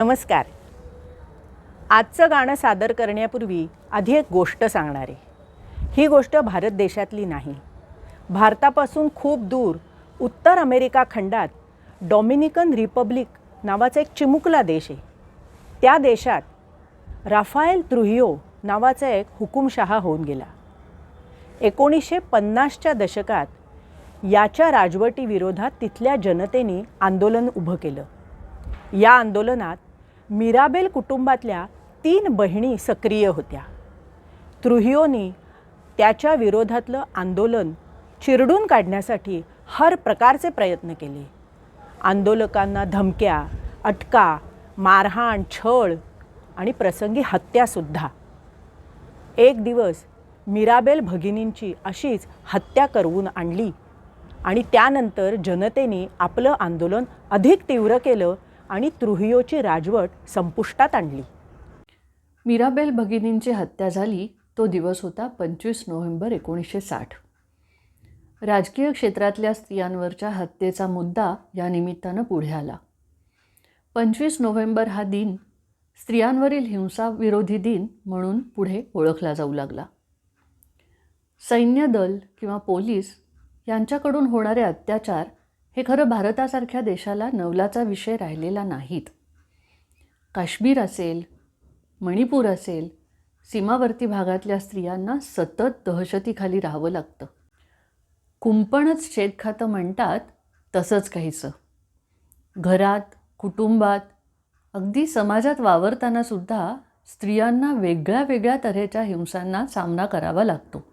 नमस्कार. आजचं गाणं सादर करण्यापूर्वी आधी एक गोष्ट सांगणार. आहे ही गोष्ट भारत देशातली नाही. भारतापासून खूप दूर उत्तर अमेरिका खंडात डॉमिनिकन रिपब्लिक नावाचा एक चिमुकला देश आहे. त्या देशात राफाएल त्रुहियो नावाचा एक हुकुमशहा होऊन गेला. एकोणीसशे पन्नासच्या दशकात याच्या राजवटीविरोधात तिथल्या जनतेने आंदोलन उभं केलं. या आंदोलनात मिराबेल कुटुंबातल्या तीन बहिणी सक्रिय होत्या. त्रुहियोनी त्याच्या विरोधातलं आंदोलन चिरडून काढण्यासाठी हर प्रकारचे प्रयत्न केले. आंदोलकांना धमक्या अटका मारहाण छळ आणि प्रसंगी हत्यासुद्धा एक दिवस मिराबेल भगिनींची अशीच हत्या करवून आणली आणि त्यानंतर जनतेने आपलं आंदोलन अधिक तीव्र केलं आणि त्रुहियोची राजवट संपुष्टात आणली. मीराबेल भगिनींची हत्या झाली तो दिवस होता पंचवीस नोव्हेंबर एकोणीसशे साठ. राजकीय क्षेत्रातल्या स्त्रियांवरच्या हत्येचा मुद्दा या निमित्तानं पुढे आला. पंचवीस नोव्हेंबर हा दिन स्त्रियांवरील हिंसाविरोधी दिन म्हणून पुढे ओळखला जाऊ लागला. सैन्य दल किंवा पोलीस यांच्याकडून होणारे अत्याचार हे खरं भारतासारख्या देशाला नवलाचा विषय राहिलेला नाहीत. काश्मीर असेल मणिपूर असेल सीमावर्ती भागातल्या स्त्रियांना सतत दहशतीखाली राहावं लागतं. कुंपणच शेतखातं म्हणतात तसंच काहीसं. घरात कुटुंबात अगदी समाजात वावरतानासुद्धा स्त्रियांना वेगळ्या वेगळ्या तऱ्हेच्या हिंसांना सामना करावा लागतो.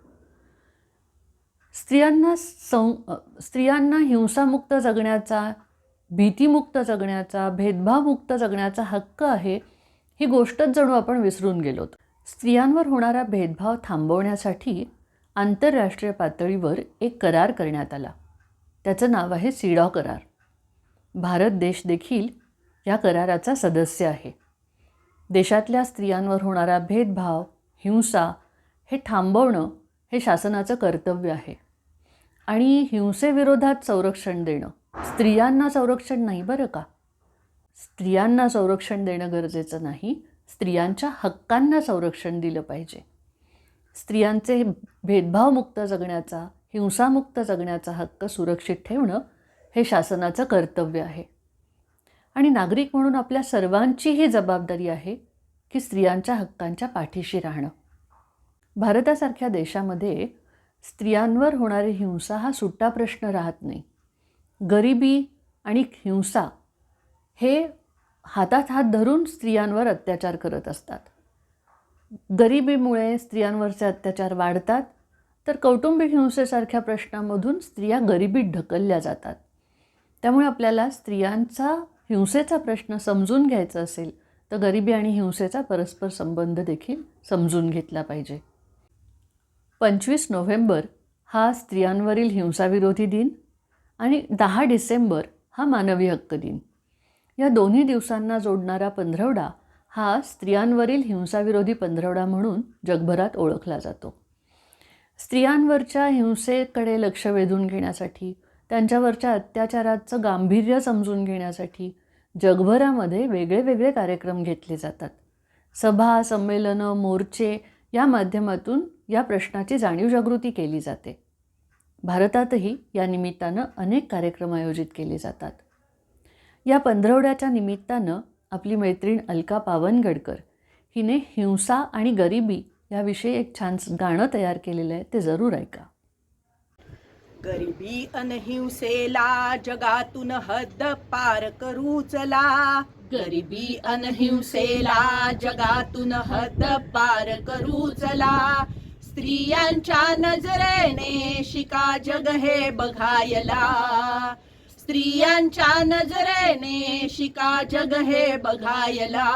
स्त्रियांना सं स्त्रियांना हिंसामुक्त जगण्याचा भीतीमुक्त जगण्याचा भेदभावमुक्त जगण्याचा हक्क आहे ही गोष्टच जणू आपण विसरून गेलोत. स्त्रियांवर होणारा भेदभाव थांबवण्यासाठी आंतरराष्ट्रीय पातळीवर एक करार करण्यात आला. त्याचं नाव आहे सिडॉ करार. भारत देश देखील या कराराचा सदस्य आहे. देशातल्या स्त्रियांवर होणारा भेदभाव हिंसा हे थांबवणं हे शासनाचं कर्तव्य आहे. आणि हिंसेविरोधात संरक्षण देणं. स्त्रियांना संरक्षण नाही बरं का? स्त्रियांना संरक्षण देणं गरजेचं नाही. स्त्रियांच्या हक्कांना संरक्षण दिलं पाहिजे. स्त्रियांचे भेदभावमुक्त जगण्याचा हिंसामुक्त जगण्याचा हक्क सुरक्षित ठेवणं हे शासनाचं कर्तव्य आहे. आणि नागरिक म्हणून आपल्या सर्वांची ही जबाबदारी आहे की स्त्रियांच्या हक्कांच्या पाठीशी राहणं. भारतासारख्या देशामध्ये स्त्रियांवर होणारी हिंसा हा सुट्टा प्रश्न राहत नाही. गरिबी आणि हिंसा हे हातात हात धरून स्त्रियांवर अत्याचार करत असतात. गरिबीमुळे स्त्रियांवरचे अत्याचार वाढतात तर कौटुंबिक हिंसेसारख्या प्रश्नामधून स्त्रिया गरिबीत ढकलल्या जातात. त्यामुळे आपल्याला स्त्रियांचा हिंसेचा प्रश्न समजून घ्यायचा असेल तर गरिबी आणि हिंसेचा परस्पर संबंध देखील समजून घेतला पाहिजे. पंचवीस नोव्हेंबर हा स्त्रियांवरील हिंसाविरोधी दिन आणि दहा डिसेंबर हा मानवी हक्क दिन. या दोन्ही दिवसांना जोडणारा पंधरवडा हा स्त्रियांवरील हिंसाविरोधी पंधरवडा म्हणून जगभरात ओळखला जातो. स्त्रियांवरच्या हिंसेकडे लक्ष वेधून घेण्यासाठी त्यांच्यावरच्या अत्याचाराचं गांभीर्य समजून घेण्यासाठी जगभरामध्ये वेगळे वेगळे कार्यक्रम घेतले जातात. सभा संमेलनं मोर्चे या माध्यमातून या प्रश्नाची जाणीव जागृती केली जाते. भारतातही या निमित्तानं अनेक कार्यक्रम आयोजित केले जातात. या पंधरवड्याच्या निमित्तानं आपली मैत्रीण अलका पावनगडकर हिने हिंसा आणि गरिबी याविषयी एक छान गाणं तयार केलेलं आहे ते जरूर ऐका. गरिबी अनहिंसेला जगातून हद्द पार करू चला. गरिबी अनहिंसेला जगातून हद पार करू चला. स्त्रियांच्या नजरेने शिका जग हे बघायला. स्त्रियांच्या नजरेने शिका जग हे बघायला.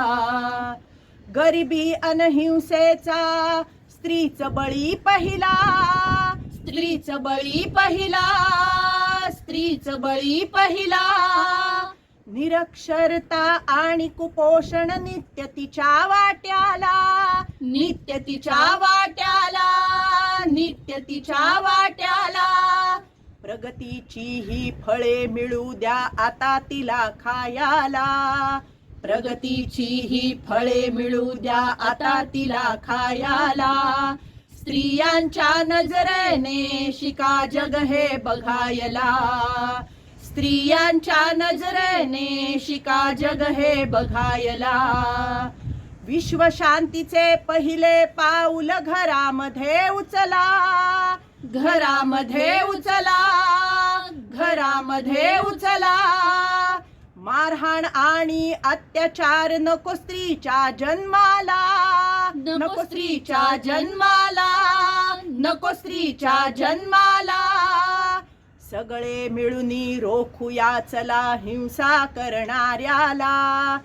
गरिबी अनहिंसेचा स्त्रीच बळी पहिला. स्त्रीच बळी पहिला. स्त्रीच बळी पहिला. निरक्षरता आणि कुपोषण नित्य तिच्या वाट्याला. नित्य तिच्या वाट्याला. नित्य तिच्या वाट्याला. प्रगतीची ही फळे मिळू द्या आता तिला खायाला. प्रगतीची ही फळे मिळू द्या आता तिला खायाला. स्त्रियांच्या नजरेने शिका जग हे बघायला. स्त्रियांच्या नजरेने शिका जग हे बघायला. विश्वशांतीचे पहिले पाऊल घरामध्ये उचला. घरामध्ये उचला. घरामध्ये उचला. मारहाण आणि अत्याचार नको स्त्रीच्या जन्माला. नको स्त्रीच्या जन्माला. नको स्त्रीच्या जन्माला. सगळे मिळूनी रोखूया चला हिंसा करणाऱ्याला.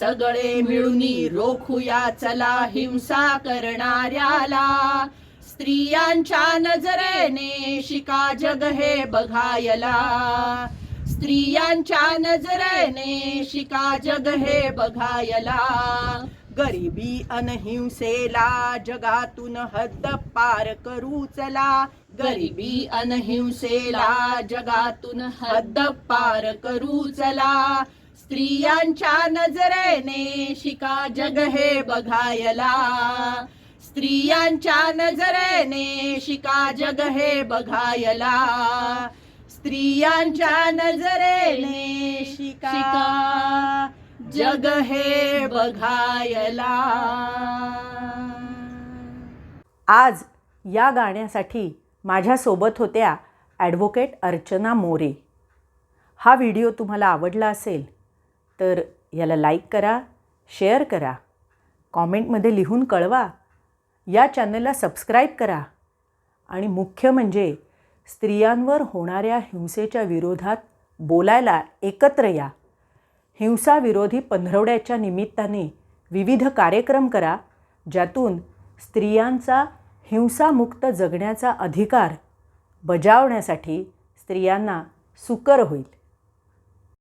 सगळे मिळूनी रोखूया चला हिंसा करणाऱ्याला. स्त्रियांच्या नजरेने शिका जग हे बघायला. स्त्रियांच्या नजरेने शिका जग हे बघायला. गरिबी अनहिंसेला जगातून हद्द पार करू चला. गरिबी अनहिंसेला जगातून हद्द पार करू चला. स्त्रियांच्या नजरेने शिका जग हे बघायला. स्त्रियांच्या नजरेने शिका जग हे बघायला. स्त्रियांच्या नजरेने शिका जग हे बघायला. आज या गाण्यासाठी माझ्यासोबत होत्या ॲडव्होकेट अर्चना मोरे. हा व्हिडिओ तुम्हाला आवडला असेल तर याला लाईक करा शेअर करा कॉमेंटमध्ये लिहून कळवा या चॅनलला सबस्क्राईब करा आणि मुख्य म्हणजे स्त्रियांवर होणाऱ्या हिंसेच्या विरोधात बोलायला एकत्र या. हिंसाविरोधी पंधरवड्याच्या निमित्ताने विविध कार्यक्रम करा ज्यातून स्त्रियांचा हिंसामुक्त जगण्याचा अधिकार बजावण्यासाठी स्त्रियांना सुकर होईल.